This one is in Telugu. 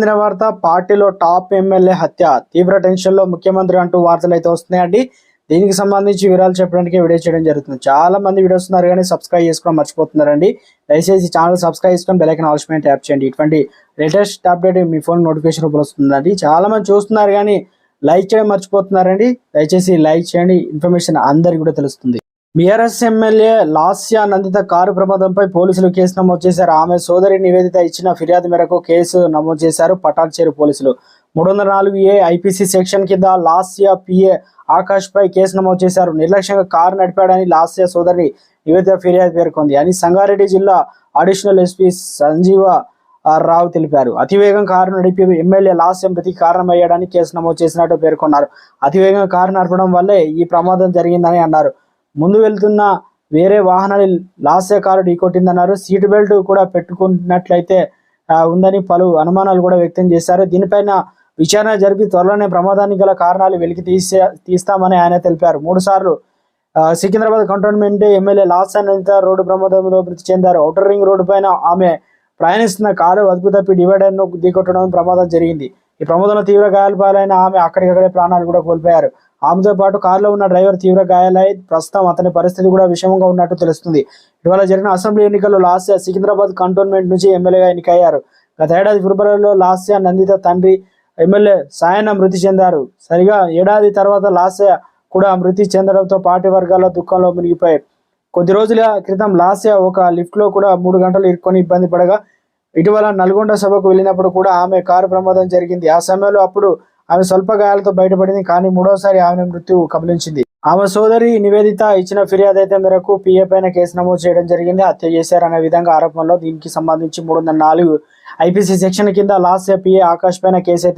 చెందిన వార్త పార్టీలో టాప్ ఎమ్మెల్యే హత్య తీవ్ర టెన్షన్లో ముఖ్యమంత్రి అంటూ వార్తలు అయితే వస్తున్నాయండి. దీనికి సంబంధించి వివరాలు చెప్పడానికి వీడియో చేయడం జరుగుతుంది. చాలా మంది వీడియోస్ ఉన్నారు కానీ సబ్స్క్రైబ్ చేసుకోవడం మర్చిపోతున్నారండి. దయచేసి ఛానల్ సబ్స్క్రైబ్ చేసుకొని బెలైకన్ ఐకాన్ ఆల్స్మెంట్ ట్యాప్ చేయండి. ఇటువంటి లేటెస్ట్ అప్డేట్ మీ ఫోన్ నోటిఫికేషన్ రూపంలో వస్తుందండి. చాలా మంది చూస్తున్నారు కానీ లైక్ చేయడం మర్చిపోతున్నారండి. దయచేసి లైక్ చేయండి. ఇన్ఫర్మేషన్ అందరికీ కూడా తెలుస్తుంది. BRS MLA Lasya Nanditha car ప్రమాదంపై పోలీసులు కేసు నమోదు చేశారు. ఆమె సోదరి నివేదిత ఇచ్చిన ఫిర్యాదు మేరకు కేసు నమోదు చేశారు పటాన్చేరు పోలీసులు. మూడు వందల నాలుగు ఏ ఐపీసీ సెక్షన్ కింద లాస్యా పిఏ ఆకాష్ పై కేసు నమోదు చేశారు. నిర్లక్ష్యంగా కారు నడిపాడని లాస్యా సోదరి నివేదిత ఫిర్యాదు పేర్కొంది. అని సంగారెడ్డి జిల్లా అడిషనల్ ఎస్పీ సంజీవ రావు తెలిపారు. అతివేగం కారు నడిపి ఎమ్మెల్యే లాస్య మృతికి కారణమయ్యాడని కేసు నమోదు చేసినట్టు పేర్కొన్నారు. అతివేగంగా కారు నడపడం వల్లే ఈ ప్రమాదం జరిగిందని అన్నారు. ముందు వెళ్తున్న వేరే వాహనాన్ని లాస్య కారు ఢీకొట్టిందన్నారు. సీట్ బెల్ట్ కూడా పెట్టుకున్నట్లయితే ఉందని పలు అనుమానాలు కూడా వ్యక్తం చేశారు. దీనిపైన విచారణ జరిపి త్వరలోనే ప్రమాదానికి గల కారణాలు వెలికి తీసే తీస్తామని ఆయన తెలిపారు. మూడు సార్లు సికింద్రాబాద్ కంటోన్మెంట్ ఎమ్మెల్యే లాస్ అనంత రోడ్డు ప్రమాదంలో మృతి చెందారు. ఔటర్ రింగ్ రోడ్డు పైన ఆమె ప్రయాణిస్తున్న కారు అదుపు తప్పి డివైడర్ను ఢీకొట్టడం ప్రమాదం జరిగింది. ఈ ప్రమాదంలో తీవ్ర గాయాల పాలైన ఆమె అక్కడికక్కడే ప్రాణాలు కూడా కోల్పోయారు. ఆమెతో పాటు కారులో ఉన్న డ్రైవర్ తీవ్ర గాయాలై ప్రస్తుతం అతని పరిస్థితి కూడా విషమంగా ఉన్నట్టు తెలుస్తుంది. ఇటీవల జరిగిన అసెంబ్లీ ఎన్నికల్లో లాస్యా సికింద్రాబాద్ కంటోన్మెంట్ నుంచి ఎమ్మెల్యేగా ఎన్నికయ్యారు. గత ఏడాది ఫిబ్రవరిలో లాస్యా నందిత తండ్రి ఎమ్మెల్యే సాయన మృతి చెందారు. సరిగా ఏడాది తర్వాత లాస్యా కూడా మృతి చెందడంతో పార్టీ వర్గాల దుఃఖంలో మునిగిపోయాయి. కొద్ది రోజుల క్రితం లాస్యా ఒక లిఫ్ట్లో కూడా మూడు గంటలు ఇరుక్కొని ఇబ్బంది పడగా ఇటీవల నల్గొండ సభకు వెళ్ళినప్పుడు కూడా ఆమె కారు ప్రమాదం జరిగింది. ఆ సమయంలో అప్పుడు ఆమె స్వల్ప గాయాలతో బయటపడింది కానీ మూడోసారి ఆమె మృత్యు కబలించింది. ఆమె సోదరి నివేదిత ఇచ్చిన ఫిర్యాదు అయితే మేరకు పిఏ పైన కేసు నమోదు చేయడం జరిగింది. హత్య చేశారనే విధంగా ఆరోపణలో దీనికి సంబంధించి మూడు వందల నాలుగు ఐపీసీ సెక్షన్ కింద లాస్ట్ పిఏ ఆకాష్ పైన కేసు అయితే